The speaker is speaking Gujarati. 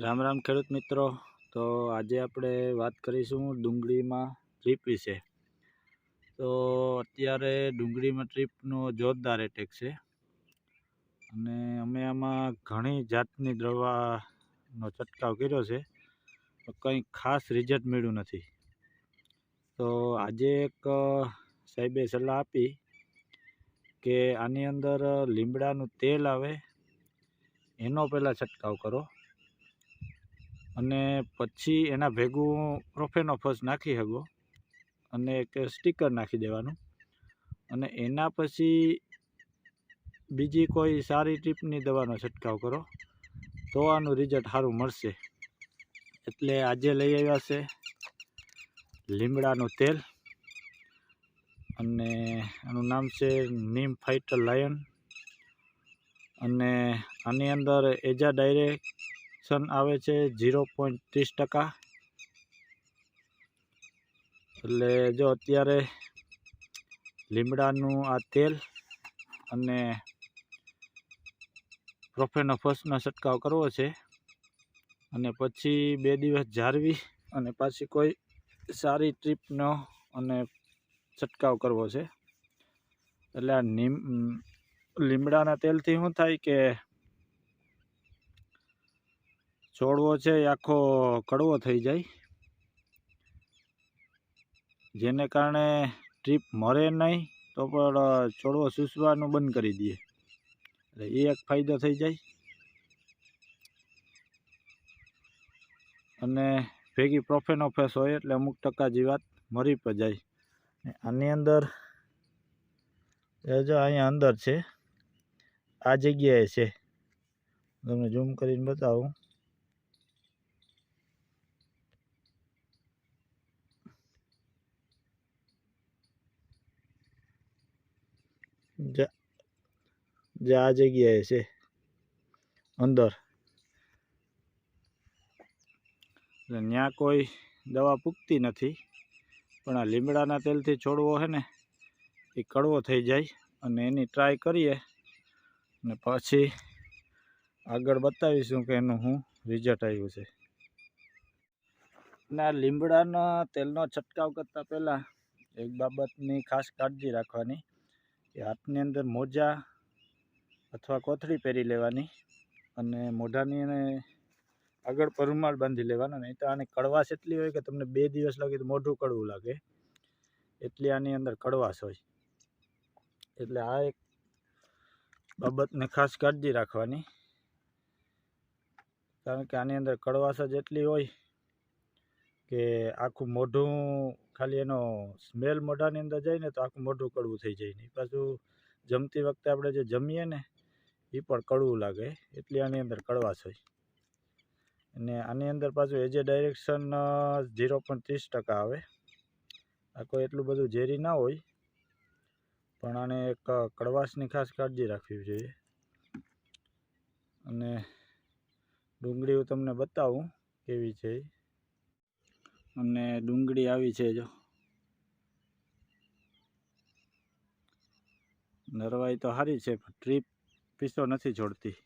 રામ રામ ખેડૂત મિત્રો. તો આજે આપણે વાત કરીશું ડુંગળીમાં ટ્રીપ વિશે. તો અત્યારે ડુંગળીમાં ટ્રીપનો જોરદાર એટેક છે. અને અમે આમાં ઘણી જાતની દવાનો છંટકાવ કર્યો છે. તો કંઈ ખાસ રિઝલ્ટ મળ્યું નથી. તો આજે એક સાહેબે સલાહ આપી કે આની અંદર લીમડાનું તેલ આવે. એનો પહેલાં છંટકાવ કરો. અને પછી એના ભેગું પ્રોફેનો ફર્સ્ટ નાખી શકો અને એક સ્ટીકર નાખી દેવાનું. અને એના પછી બીજી કોઈ સારી ટીપની દવાનો છંટકાવ કરો, તો આનું રિઝલ્ટ સારું મળશે. એટલે આજે લઈ આવ્યા છે લીમડાનું તેલ અને આનું નામ છે નીમ ફાઇટર લાયન. અને આની અંદર એજા ડાયરેક્શન આવે છે ઝીરો પોઈન્ટ ત્રીસ ટકા. એટલે જો અત્યારે લીમડાનું આ તેલ અને પ્રોફેનો પ્રોફેનોફસનો છંટકાવ કરવો છે અને પછી બે દિવસ જાળવી અને પાછી કોઈ સારી ટ્રીપનો અને છંટકાવ કરવો છે. એટલે આ નીમ, લીમડાના તેલથી શું થાય કે છોડવો છે એ આખો કડવો થઈ જાય. જેને કારણે ટ્રીપ મરે નહીં, તો પણ છોડવો સૂસવાનું બંધ કરી દે એટલે એ એક ફાયદો થઈ જાય. અને ભેગી પ્રોફેનોફેસ હોય એટલે અમુક ટકા જીવાત મરી પણ જાય. આની અંદર, એ જો અહીંયા અંદર છે, આ જગ્યાએ છે. તમને ઝૂમ કરીને બતાવું. જે આ જગ્યાએ છે. અંદર. ત્યાં કોઈ દવા પૂગતી નથી, પણ આ લીમડાના તેલથી છોડવો છે ને, એ કડવો થઈ જાય અને એની ટ્રાય કરીએ અને પછી આગળ બતાવીશું કે એનું હું રિઝલ્ટ આવ્યું છે. અને આ લીમડાના તેલનો છંટકાવ કરતાં પહેલાં એક બાબતની ખાસ કાળજી રાખવાની. કે હાથની અંદર મોજા અથવા કોથળી પહેરી લેવાની અને મોઢાની એને આગળ પર રૂમાલ બાંધી લેવાનો, નહીં તો આની કડવાશ એટલી હોય કે તમને બે દિવસ લાગે તો મોઢું કડવું લાગે. એટલી આની અંદર કડવાશ હોય. એટલે આ એક બાબતને ખાસ કાળજી રાખવાની. કારણ કે આની અંદર કડવાશ જ એટલી હોય કે આખું મોઢું ખાલી એનો સ્મેલ મોઢાની અંદર જાય ને તો આખું મોઢું કડવું થઈ જાય નહીં પાછું જમતી વખતે આપણે જે જમીએ ને એ પણ કડવું લાગે. એટલી આની અંદર કડવાશ હોય. અને આની અંદર પાછું એજે ડાયરેક્શન ઝીરો પોઈન્ટ ત્રીસ ટકા આવે, આ કોઈ એટલું બધું ઝેરી ના હોય, પણ આને એક કડવાશની ખાસ કાળજી રાખવી જોઈએ. અને ડુંગળી હું તમને બતાવું કેવી છે. અને ડુંગળી આવી છે જો. નરવાઈ તો સારી છે પણ ટ્રીપ પીસો નથી છોડતી